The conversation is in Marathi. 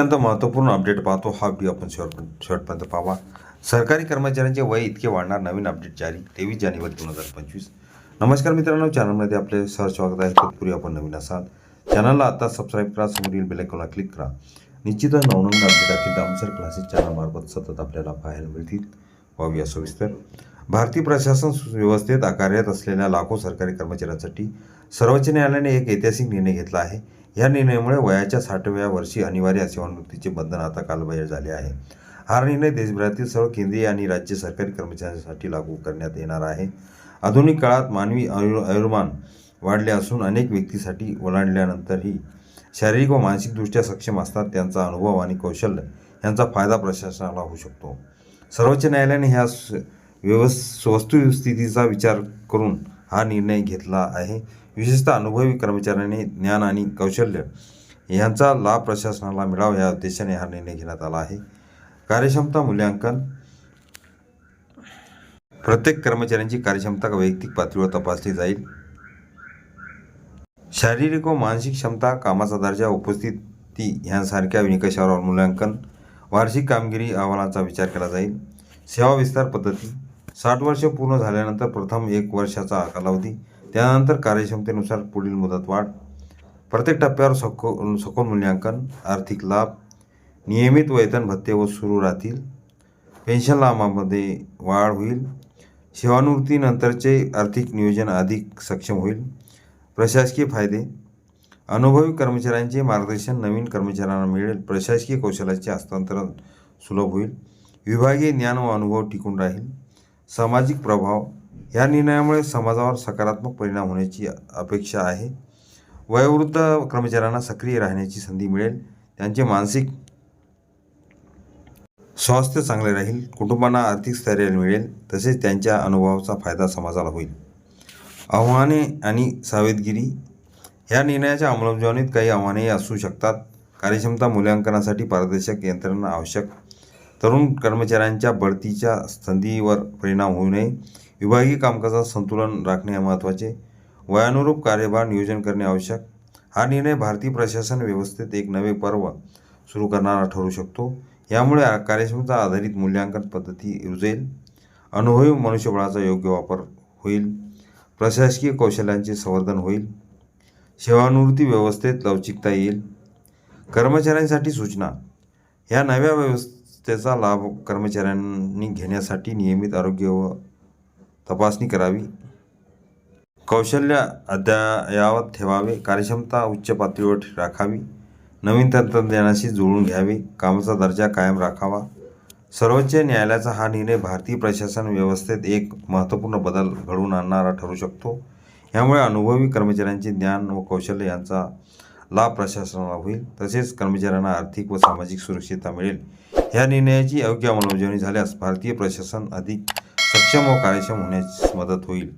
अत्यंत महत्त्वपूर्ण अपडेट पाहतो हा व्हिडिओ आपण शेवट शेवटपर्यंत पाहावा. सरकारी कर्मचाऱ्यांचे वय इतके वाढणार नवीन अपडेट जारी तेवीस जानेवारी दोन हजार पंचवीस. नमस्कार मित्रांनो चॅनलमध्ये आपले सहज स्वागत आहे. तत्पूर्वी आपण नवीन असाल चॅनलला आता सबस्क्राईब करा समोरील बेलायकॉनला क्लिक करा. निश्चितच नवनवीन अपडेट असतील दामसर क्लासेस चॅनलमार्फत सतत आपल्याला पाहायला मिळतील. पाहूया सविस्तर. भारतीय प्रशासन व्यवस्थेत कार्यरत असलेल्या लाखो सरकारी कर्मचाऱ्यांसाठी सर्वोच्च न्यायालयाने एक ऐतिहासिक निर्णय घेतला आहे. या निर्णयामुळे वयाच्या साठव्या वर्षी अनिवार्य सेवानिवृत्तीचे बंधन आता कालबाह्य झाले आहे. हा निर्णय देशभरातील सर्व केंद्रीय आणि राज्य सरकारी कर्मचाऱ्यांसाठी लागू करण्यात येणार आहे. आधुनिक काळात मानवी आयु आयुर्मान वाढले असून अनेक व्यक्तीसाठी ओलांडल्यानंतरही शारीरिक व मानसिकदृष्ट्या सक्षम असतात त्यांचा अनुभव आणि कौशल्य यांचा फायदा प्रशासनाला होऊ शकतो. सर्वोच्च न्यायालयाने ह्या स- व्यवस् वस्तुस्थितीचा विचार करून हा निर्णय घेतला आहे. विशेषतः अनुभवी कर्मचाऱ्यांनी ज्ञान आणि कौशल्य यांचा लाभ प्रशासनाला मिळावा या उद्देशाने हा निर्णय घेण्यात आला आहे. कार्यक्षमता मूल्यांकन. प्रत्येक कर्मचाऱ्यांची कार्यक्षमता वैयक्तिक पातळीवर तपासली जाईल. शारीरिक व मानसिक क्षमता कामाचा दर्जा उपस्थिती यांसारख्या निकषावर मूल्यांकन. वार्षिक कामगिरी अहवालांचा विचार केला जाईल. सेवा विस्तार पद्धती. साठ वर्ष पूर्ण झाल्यानंतर प्रथम एक वर्षाचा कालावधी. त्यानंतर कार्यक्षमतेनुसार पुढील मुदतवाढ प्रत्येक टप्प्यावर सखो सखोल मूल्यांकन आर्थिक लाभ नियमित वेतन भत्ते व सुरू राहतील. पेन्शन लाभामध्ये वाढ होईल. सेवानिवृत्तीनंतरचे आर्थिक नियोजन अधिक सक्षम होईल. प्रशासकीय फायदे. अनुभवी कर्मचाऱ्यांचे मार्गदर्शन नवीन कर्मचाऱ्यांना मिळेल. प्रशासकीय कौशल्याचे हस्तांतरण सुलभ होईल. विभागीय ज्ञान व अनुभव टिकून राहील. सामाजिक प्रभाव या निर्णयामुळे समाजावर सकारात्मक परिणाम होण्याची अपेक्षा आहे. वयोवृद्ध कर्मचाऱ्यांना सक्रिय राहण्याची संधी मिळेल. त्यांचे मानसिक स्वास्थ्य चांगले राहील. कुटुंबांना आर्थिक स्थैर्य मिळेल. तसेच त्यांच्या अनुभवाचा फायदा समाजाला होईल. आव्हाने आणि सावधगिरी ह्या निर्णयाच्या अंमलबजावणीत काही आव्हानेही असू शकतात. कार्यक्षमता मूल्यांकनासाठी पारदर्शक यंत्रणा आवश्यक. तरुण कर्मचाऱ्यांच्या बढतीच्या संधीवर परिणाम होऊ नये. विभागीय कामकाजात संतुलन राखणे महत्त्वाचे. वयानुरूप कार्यभार नियोजन करणे आवश्यक. हा निर्णय भारतीय प्रशासन व्यवस्थेत एक नवे पर्व सुरू करणारा ठरू शकतो. यामुळे कार्यक्षमता आधारित मूल्यांकन पद्धती रुजेल. अनुभवी मनुष्यबळाचा योग्य वापर होईल. प्रशासकीय कौशल्यांचे संवर्धन होईल. सेवानिवृत्ती व्यवस्थेत लवचिकता येईल. कर्मचाऱ्यांसाठी सूचना. या नव्या त्याचा लाभ कर्मचाऱ्यांनी घेण्यासाठी नियमित आरोग्य व तपासणी करावी. कौशल्य अद्ययावत ठेवावे. कार्यक्षमता उच्च पातळीवर राखावी. नवीन तंत्रज्ञानाशी जुळून घ्यावे. कामाचा दर्जा कायम राखावा. सर्वोच्च न्यायालयाचा हा निर्णय भारतीय प्रशासन व्यवस्थेत एक महत्त्वपूर्ण बदल घडवून आणणारा ठरू शकतो. यामुळे अनुभवी कर्मचाऱ्यांचे ज्ञान व कौशल्य यांचा लाभ प्रशासनाला होईल. तसेच कर्मचाऱ्यांना आर्थिक व सामाजिक सुरक्षितता मिळेल. ह्या निर्णयाची योग्य अंमलबजावणी झाल्यास भारतीय प्रशासन अधिक सक्षम व कार्यक्षम होण्यास मदत होईल.